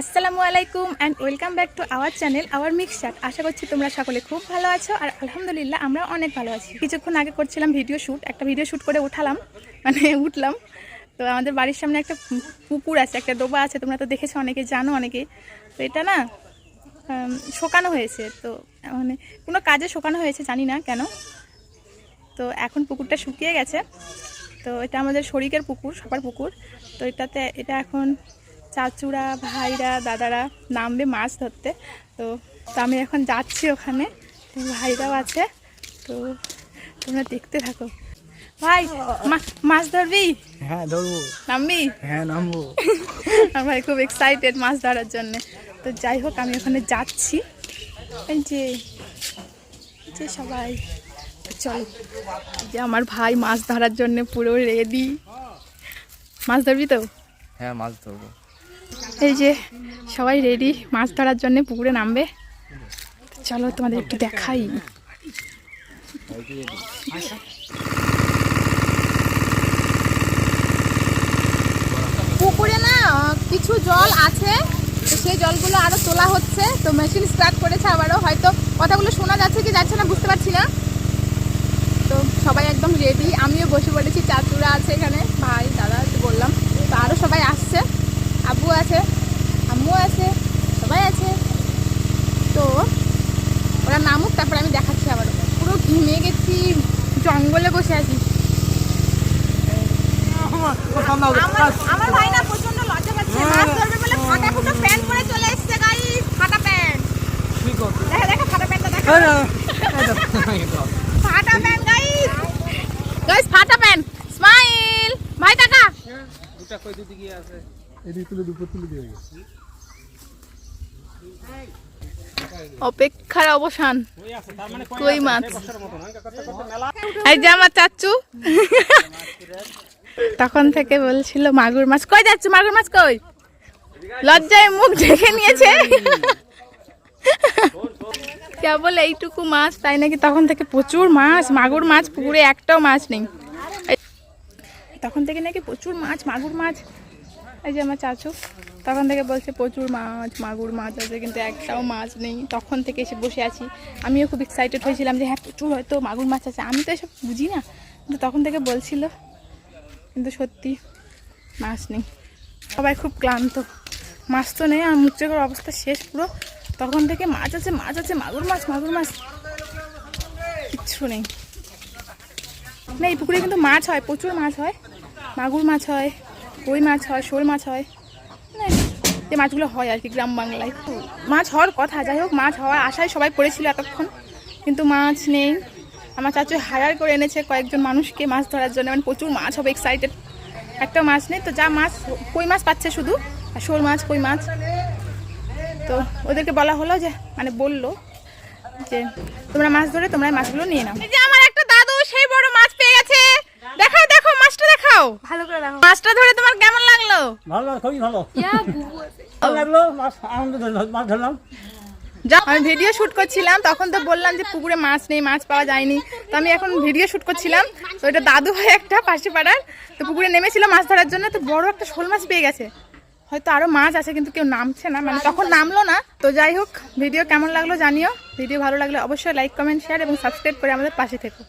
আসসালামু আলাইকুম and welcome back to our channel our mix chat আশা করছি তোমরা সকলে খুব ভালো আছো আর আলহামদুলিল্লাহ আমরা অনেক ভালো আছি। কিছুক্ষণ আগে করছিলাম ভিডিও শ্যুট একটা ভিডিও শ্যুট করে উঠালাম মানে উঠলাম। তো আমাদের বাড়ির সামনে একটা পুকুর আছে, একটা ডোবা আছে, তোমরা তো দেখেছ, অনেকে জানো অনেকে। তো এটা না শোকানো হয়েছে। তো মানে কোনো কাজে শোকানো হয়েছে, জানি না কেন। তো এখন পুকুরটা শুকিয়ে গেছে। তো এটা আমাদের শরিকের পুকুর, সবার পুকুর। তো এটাতে, এটা এখন চাচুরা ভাইরা দাদারা নামবে মাছ ধরতে। তো তো আমি এখন যাচ্ছি ওখানে। তো ভাইরাও আছে। তো তোমরা দেখতে থাকো। ভাই মাছ ধরবি? হ্যাঁ ধরবো। নামবি? হ্যাঁ নামবো। আমার ভাই খুব এক্সাইটেড মাছ ধরার জন্য। তো যাই হোক আমি ওখানে যাচ্ছি। এই যে যে সবাই। চল যে আমার ভাই মাছ ধরার জন্য পুরো রেডি মাছ ধরবি তো? হ্যাঁ মাছ ধরবো। এই যে সবাই রেডি মাছ ধরার জন্য পুকুরে নামবে। চলো তোমাদের একটু দেখাই। পুকুরে না কিছু জল আছে সেই জলগুলো আরও তোলা হচ্ছে। তো মেশিন স্টার্ট করেছে আবারও, হয়তো কথাগুলো শোনা যাচ্ছে কি যাচ্ছে না বুঝতে পারছি না। তো সবাই একদম রেডি আমিও বসে পড়েছি, চাচুরা আছে এখানে, ভাই, দাদা, বললাম তো আরও সবাই আসছে আব্বু আছে আম্মু আছে সবাই আছে তো ওরা নামুক তারপর আমি দেখাচ্ছি আবার পুরো ঘেমে গেছি জঙ্গলে বসে আছি। আমার আমার ভাই না প্রচণ্ড লজ্জা পাচ্ছে। মাছ ধরবে বলে ফাটা ফুটো প্যান্ট পরে চলে এসেছে গাই ফাটা প্যান্ট। দেখা দেখা ফাটা প্যান্টটা দেখা। ফাটা প্যান্ট গাইস গাইস ফাটা প্যান্ট। স্মাইল ভাই টাকা। এদিকে তুলে দুপুর তুলে দিয়ে অপেক্ষার অবসান। কই মাছ? এই যে আমার চাচ্চু তখন থেকে বলছিল মাগুর মাছ কই যাচ্ছ? মাগুর মাছ কই? লজ্জায় মুখ ঢেকে নিয়েছে। কেবল এইটুকু মাছ তাই নাকি তখন থেকে প্রচুর মাছ মাগুর মাছ পুকুরে একটাও মাছ নেই। তখন থেকে নাকি প্রচুর মাছ মাগুর মাছ। এই যে আমার চাচু, তখন থেকে বলছে প্রচুর মাছ, মাগুর মাছ আছে, কিন্তু একটাও মাছ নেই। তখন থেকে এসে বসে আছি। আমিও খুব এক্সাইটেড হয়েছিলাম যে হ্যাঁ প্রচুর হয়তো মাগুর মাছ আছে। আমি তো এসব বুঝি না। কিন্তু তখন থেকে বলছিল, কিন্তু সত্যি মাছ নেই। সবাই খুব ক্লান্ত। মাছ তো নেই আর মুখ অবস্থা শেষ পুরো। তখন থেকে মাছ আছে মাছ আছে, মাগুর মাছ মাগুর মাছ। কিচ্ছু নেই। না এই পুকুরে কিন্তু মাছ হয়, প্রচুর মাছ হয়। মাগুর মাছ হয়। কই মাছ হয়, শোল মাছ হয়? যে মাছগুলো হয় আর কি গ্রাম বাংলায়। মাছ হওয়ার কথা, যাই হোক, মাছ হওয়ার আশায় সবাই পড়েছিল এতক্ষণ, কিন্তু মাছ নেই। আমার চাচু হায়ার করে এনেছে কয়েকজন মানুষকে মাছ ধরার জন্য মানে প্রচুর মাছ হবে এক্সাইটেড একটা মাছ নেই, তো যা মাছ, কই মাছ পাচ্ছে শুধু? আর শোল মাছ, কই মাছ? তো ওদেরকে বলা হলো যে মানে বলল যে, তোমরা মাছ ধরে তোমরা মাছগুলো নিয়ে নাও। আমার একটা দাদু সেই বড় মাছ পেয়ে গেছে দেখাও দেখো মাছটা দেখাও ভালো করে দেখো মাছটা ধরে তোমার কেমন লাগল? ভালো খুবই ভালো। ভালো লাগল? মাছ আনন্দ ধরলাম, মাছ ধরলাম। আমি ভিডিও শুট করছিলাম তখন তো বললাম যে পুকুরে মাছ নেই মাছ পাওয়া যায়নি। তো আমি এখন ভিডিও শুট করছিলাম। তো এটা দাদু ভাই একটা পাশে পাড়ার তো পুকুরে নেমেছিল মাছ ধরার জন্য তো বড় একটা শোল মাছ পেয়ে গেছে। হয়তো আরও মাছ আছে কিন্তু কেউ নামছে না। মানে তখন নামলো না। তো যাই হোক ভিডিও কেমন লাগল জানিও। ভিডিও ভালো লাগলে অবশ্যই লাইক কমেন্ট শেয়ার এবং সাবস্ক্রাইব করে আমাদের পাশে থেকো।